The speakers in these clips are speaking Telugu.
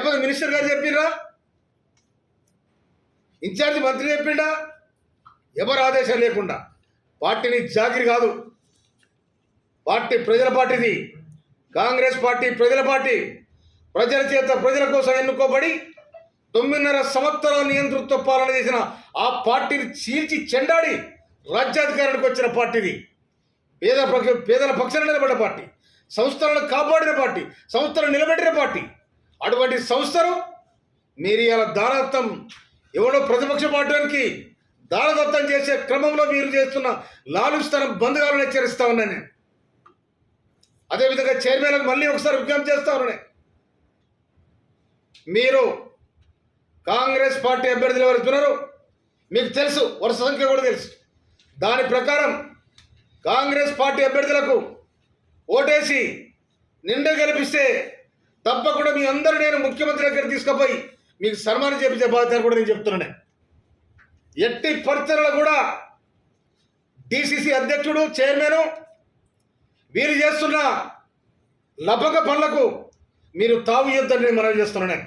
మినిస్టర్ గారు చెప్పిండ్రా? ఇన్ఛార్జ్ మంత్రి చెప్పిండా? ఎవరు ఆదేశం లేకుండా? పార్టీని జాగిరి కాదు. పార్టీ ప్రజల పార్టీది. కాంగ్రెస్ పార్టీ ప్రజల పార్టీ. ప్రజల చేత ప్రజల కోసం ఎన్నుకోబడి తొమ్మిదిన్నర సంవత్సరాల నియంతృత్వ పాలన చేసిన ఆ పార్టీని చీల్చి చెండాడి రాజ్యాధికారానికి వచ్చిన పార్టీది. పేద పక్ష పేదల పక్షాన నిలబడ్డ పార్టీ. సంస్థలను కాపాడిన పార్టీ. సంస్థలను నిలబెట్టిన పార్టీ. అటువంటి సంస్థను మీరు ఇలా దానదత్తం ఎవడో ప్రతిపక్ష పార్టీకి దానదత్తం చేసే క్రమంలో మీరు చేస్తున్న లాలుస్తనం బంధుగాలను హెచ్చరిస్తా ఉన్నా నేను. అదేవిధంగా చైర్మన్కి మళ్ళీ ఒకసారి విజ్ఞప్తి చేస్తా ఉన్నా మీరు కాంగ్రెస్ పార్టీ అభ్యర్థులు ఎవరుతున్నారు మీకు తెలుసు వరుస సంఖ్య కూడా తెలుసు. దాని ప్రకారం కాంగ్రెస్ పార్టీ అభ్యర్థులకు ఓటేసి నిండా గెలిపిస్తే తప్పకుండా మీ అందరూ నేను ముఖ్యమంత్రి దగ్గర తీసుకుపోయి మీకు సన్మానం చేపించే బాధ్యత కూడా నేను చెప్తున్నాను. ఎట్టి పరిస్థితుల్లో కూడా డిసిసి అధ్యక్షుడు చైర్మన్ వీరు చేస్తున్న లభక పనులకు మీరు తావు ఇద్దని నేను మనవి చేస్తున్నాను.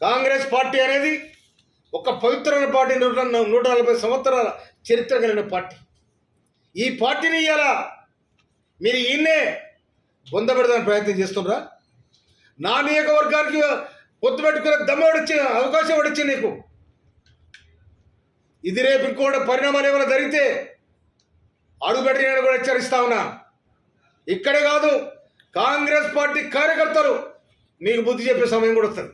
కాంగ్రెస్ పార్టీ అనేది ఒక పవిత్రమైన పార్టీ నూట నూట నలభై సంవత్సరాల చరిత్ర కలిగిన పార్టీ. ఈ పార్టీని ఇవాళ మీరు ఈయన్నే పొందబెడదాని ప్రయత్నం చేస్తున్నారా? నా నియోజకవర్గానికి పొత్తు పెట్టుకునే దమ్మడిచ్చే అవకాశం వచ్చి నీకు. ఇది రేపు ఇంకోటి పరిణామాలు ఏమైనా జరిగితే అడుగుపెట్టి నేను కూడా హెచ్చరిస్తా ఉన్నా. ఇక్కడే కాదు కాంగ్రెస్ పార్టీ కార్యకర్తలు మీకు బుద్ధి చెప్పే సమయం కూడా వస్తుంది.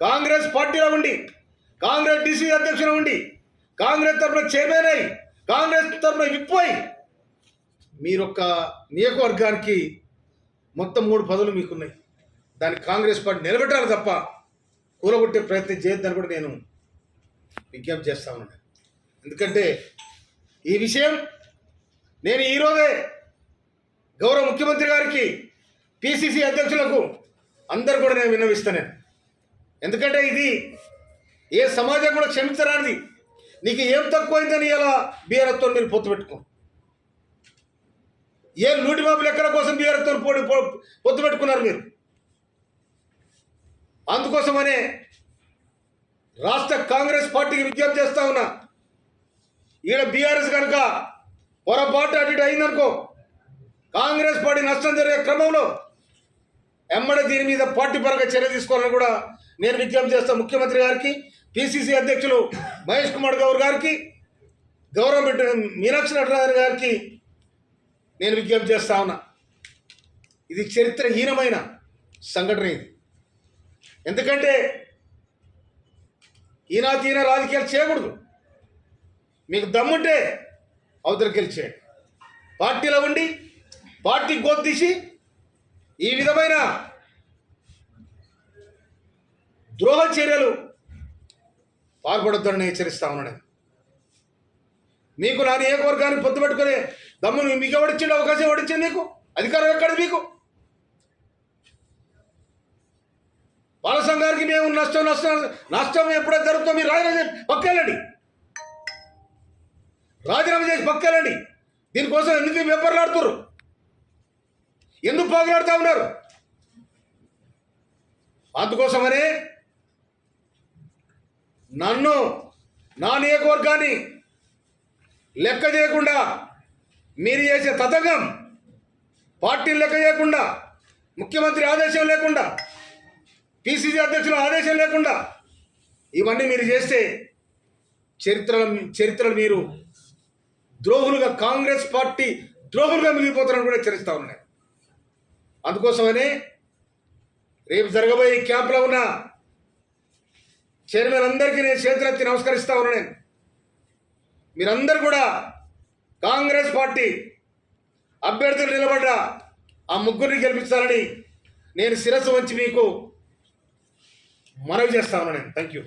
కాంగ్రెస్ పార్టీలో ఉండి కాంగ్రెస్ డీసీ అధ్యక్షులు ఉండి కాంగ్రెస్ తరఫున చైర్మన్ అయి కాంగ్రెస్ తరఫున విప్పోయి మీరొక్క నియోజకవర్గానికి మొత్తం మూడు పదవులు మీకున్నాయి. దాన్ని కాంగ్రెస్ పార్టీ నిలబెట్టాలి తప్ప కూలగొట్టే ప్రయత్నం చేయొద్దని కూడా నేను విజ్ఞప్తి చేస్తా ఉన్నాను. ఎందుకంటే ఈ విషయం నేను ఈరోజే గౌరవ ముఖ్యమంత్రి గారికి పిసిసి అధ్యక్షులకు అందరు కూడా నేను విన్నవిస్తాను. ఎందుకంటే ఇది ఏ సమాజం కూడా క్షమించరానిది. నీకు ఏం తక్కువైందని ఇలా బీఆర్ఎస్తో మీరు పొత్తు పెట్టుకో. ఏ నూటి బాబులు లెక్కల కోసం బీఆర్ఎస్తో పోటీ పో- పొత్తు పెట్టుకున్నారు మీరు? అందుకోసమనే రాష్ట్ర కాంగ్రెస్ పార్టీకి విజ్ఞప్తి చేస్తా ఉన్నా. ఈడ బీఆర్ఎస్ కనుక పొరపాటు అటు ఇటు అయిందనుకో కాంగ్రెస్ పార్టీ నష్టం జరిగే క్రమంలో ఎమ్మడ దీని మీద పార్టీ పరంగా చర్య తీసుకోవాలని కూడా నేను విజ్ఞప్తి చేస్తాను ముఖ్యమంత్రి గారికి పిసిసి అధ్యక్షులు మహేష్ కుమార్ గౌర్ గారికి గవర్నమెంట్ మీనాక్షి నటరాజన్ గారికి నేను విజ్ఞప్తి చేస్తా ఉన్నా. ఇది చరిత్రహీనమైన సంఘటన ఇది. ఎందుకంటే ఈనా తీన రాజకీయాలు చేయకూడదు. మీకు దమ్ముంటే అవతలకి చేయండి. పార్టీలో ఉండి పార్టీ గోద్దీసి ఈ విధమైన ద్రోహ చర్యలు పాల్పడొద్దని హెచ్చరిస్తా ఉన్నాను. మీకు నా నియోజకవర్గాన్ని పొత్తు పెట్టుకునే దమ్మును మీకు ఎవడిచ్చిండు అవకాశం ఎవడిచ్చింది మీకు అధికారం ఎక్కడ మీకు? వాళ్ళ సంఘానికి మేము నష్టం నష్టం నష్టం ఎప్పుడైతే జరుగుతుందో మీరు రాజీనామా చేసి పక్కెళ్ళండి. రాజీనామా చేసి పక్కెళ్ళండి. దీనికోసం ఎందుకు వెంపర్లాడుతున్నారు ఎందుకు పోగలాడుతూ ఉన్నారు? అందుకోసమనే నన్ను నా నియోజకవర్గాన్ని లెక్క చేయకుండా మీరు చేసే తతంగం పార్టీని లెక్క చేయకుండా ముఖ్యమంత్రి ఆదేశం లేకుండా పిసిసి అధ్యక్షుల ఆదేశం లేకుండా ఇవన్నీ మీరు చేస్తే చరిత్ర చరిత్రలు మీరు ద్రోహులుగా కాంగ్రెస్ పార్టీ ద్రోహులుగా మిగిలిపోతారని కూడా హెచ్చరిస్తూ ఉన్నాయి. అందుకోసమనే రేపు జరగబోయే క్యాంప్లో ఉన్న చైర్మన్ అందరికీ నేను చేతులెత్తి నమస్కరిస్తా ఉన్నా నేను. మీరందరూ కూడా కాంగ్రెస్ పార్టీ అభ్యర్థులు నిలబడ్డ ఆ ముగ్గురిని గెలిపించాలని నేను శిరస్సు వంచి మీకు మనవి చేస్తా ఉన్నాను నేను. Thank you